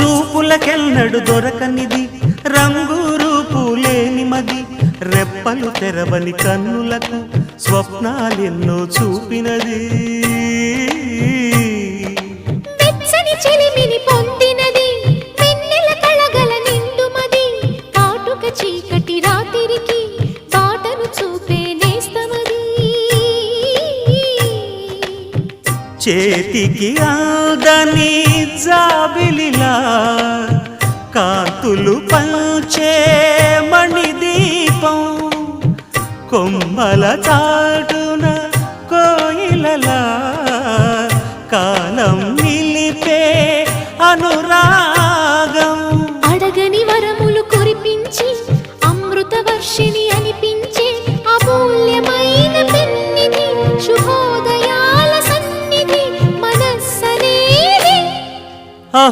చూపులకెన్నడు దొరకనిది. రంగు రూపు మది. రెప్పలు తెరవని కన్నులకు స్వప్నాలెన్నో చూపినది. చేతికి అందని జాబిలిలా కాతులు పంచే మణి దీపం కొమ్మల చాటున కోయిలలా కాలం నిలిపే అనురాగం. అడగని వరములు కురిపించి అమృత వర్షిణి అనిపించి అమూల్యమైన శుభోదయం